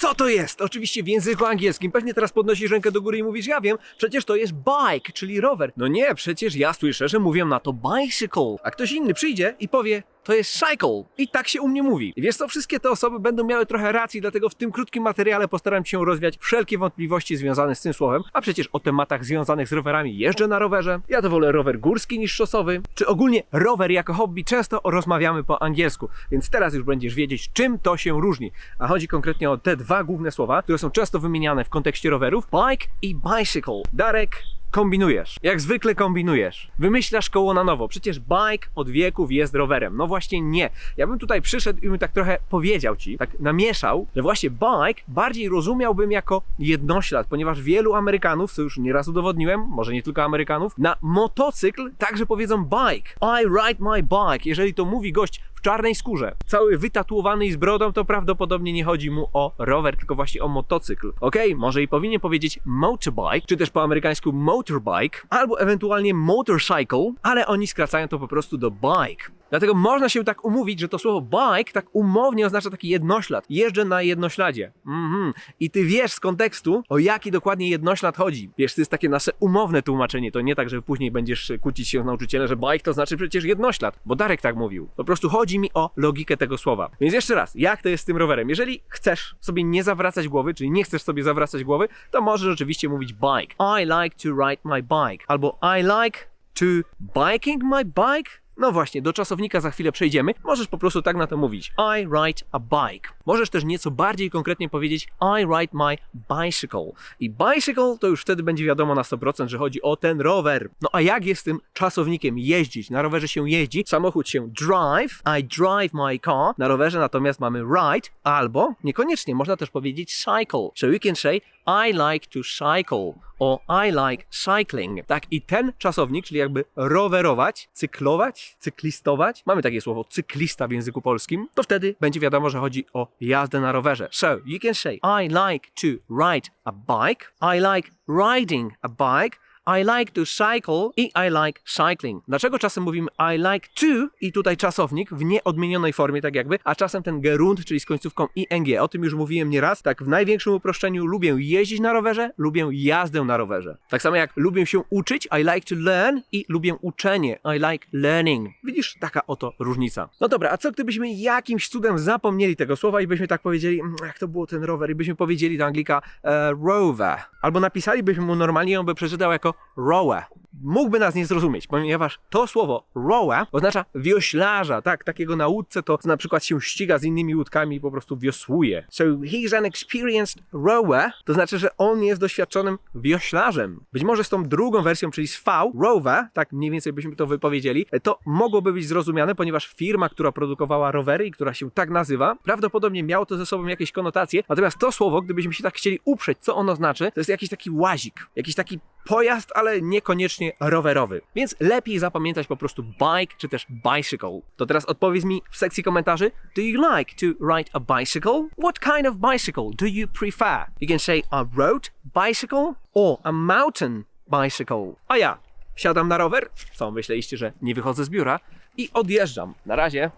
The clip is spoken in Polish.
Co to jest? Oczywiście w języku angielskim. Pewnie teraz podnosisz rękę do góry i mówisz, ja wiem, przecież to jest bike, czyli rower. No nie, przecież ja słyszę, że mówią na to bicycle. A ktoś inny przyjdzie i powie, to jest cycle. I tak się u mnie mówi. Wiesz co, wszystkie te osoby będą miały trochę racji, dlatego w tym krótkim materiale postaram się rozwiać wszelkie wątpliwości związane z tym słowem, a przecież o tematach związanych z rowerami jeżdżę na rowerze. Ja to wolę rower górski niż szosowy, czy ogólnie rower jako hobby często rozmawiamy po angielsku, więc teraz już będziesz wiedzieć, czym to się różni. A chodzi konkretnie o te dwa główne słowa, które są często wymieniane w kontekście rowerów: bike i bicycle. Darek, Kombinujesz. Jak zwykle kombinujesz. Wymyślasz koło na nowo. Przecież bike od wieków jest rowerem. No właśnie nie. Ja bym tutaj przyszedł i bym tak trochę powiedział ci, tak namieszał, że właśnie bike bardziej rozumiałbym jako jednoślad, ponieważ wielu Amerykanów, co już nieraz udowodniłem, może nie tylko Amerykanów, na motocykl także powiedzą bike. I ride my bike. Jeżeli to mówi gość w czarnej skórze, cały wytatuowany i z brodą, to prawdopodobnie nie chodzi mu o rower, tylko właśnie o motocykl. Okej, może i powinien powiedzieć motorbike, czy też po amerykańsku motorbike, albo ewentualnie motorcycle, ale oni skracają to po prostu do bike. Dlatego można się tak umówić, że to słowo bike tak umownie oznacza taki jednoślad. Jeżdżę na jednośladzie. Mhm. I ty wiesz z kontekstu, o jaki dokładnie jednoślad chodzi. Wiesz, to jest takie nasze umowne tłumaczenie. To nie tak, że później będziesz kłócić się z nauczycielem, że bike to znaczy przecież jednoślad, bo Darek tak mówił. Po prostu chodzi mi o logikę tego słowa. Więc jeszcze raz, jak to jest z tym rowerem? Jeżeli chcesz sobie nie zawracać głowy, czyli nie chcesz sobie zawracać głowy, to możesz oczywiście mówić bike. I like to ride my bike. Albo I like to biking my bike. No właśnie, do czasownika za chwilę przejdziemy. Możesz po prostu tak na to mówić. I ride a bike. Możesz też nieco bardziej konkretnie powiedzieć I ride my bicycle. I bicycle to już wtedy będzie wiadomo na 100%, że chodzi o ten rower. No a jak jest tym czasownikiem jeździć? Na rowerze się jeździ, samochód się drive, I drive my car. Na rowerze natomiast mamy ride albo niekoniecznie, można też powiedzieć cycle. So you can say I like to cycle o I like cycling. Tak, i ten czasownik, czyli jakby rowerować, cyklować, cyklistować, mamy takie słowo cyklista w języku polskim, to wtedy będzie wiadomo, że chodzi o jazdę na rowerze. So, you can say I like to ride a bike, I like riding a bike, I like to cycle i I like cycling. Dlaczego czasem mówimy I like to i tutaj czasownik w nieodmienionej formie tak jakby, a czasem ten gerund, czyli z końcówką ing. O tym już mówiłem nieraz. Tak w największym uproszczeniu lubię jeździć na rowerze, lubię jazdę na rowerze. Tak samo jak lubię się uczyć, I like to learn i lubię uczenie, I like learning. Widzisz, taka oto różnica. No dobra, a co gdybyśmy jakimś cudem zapomnieli tego słowa i byśmy tak powiedzieli, mm, jak to było ten rower, i byśmy powiedzieli do Anglika e, rower. Albo napisalibyśmy mu normalnie, on by przeczytał jako rower. Mógłby nas nie zrozumieć, ponieważ to słowo rower oznacza wioślarza, tak, takiego na łódce to na przykład się ściga z innymi łódkami i po prostu wiosłuje. So he's an experienced rower, to znaczy, że on jest doświadczonym wioślarzem. Być może z tą drugą wersją, czyli z V, rower, tak mniej więcej byśmy to wypowiedzieli, to mogłoby być zrozumiane, ponieważ firma, która produkowała rowery i która się tak nazywa, prawdopodobnie miało to ze sobą jakieś konotacje, natomiast to słowo, gdybyśmy się tak chcieli uprzeć, co ono znaczy, to jest jakiś taki łazik, jakiś taki pojazd, ale niekoniecznie rowerowy. Więc lepiej zapamiętać po prostu bike czy też bicycle. To teraz odpowiedz mi w sekcji komentarzy. Do you like to ride a bicycle? What kind of bicycle do you prefer? You can say a road bicycle or a mountain bicycle. A ja siadam na rower, co myśleliście, że nie wychodzę z biura i odjeżdżam. Na razie.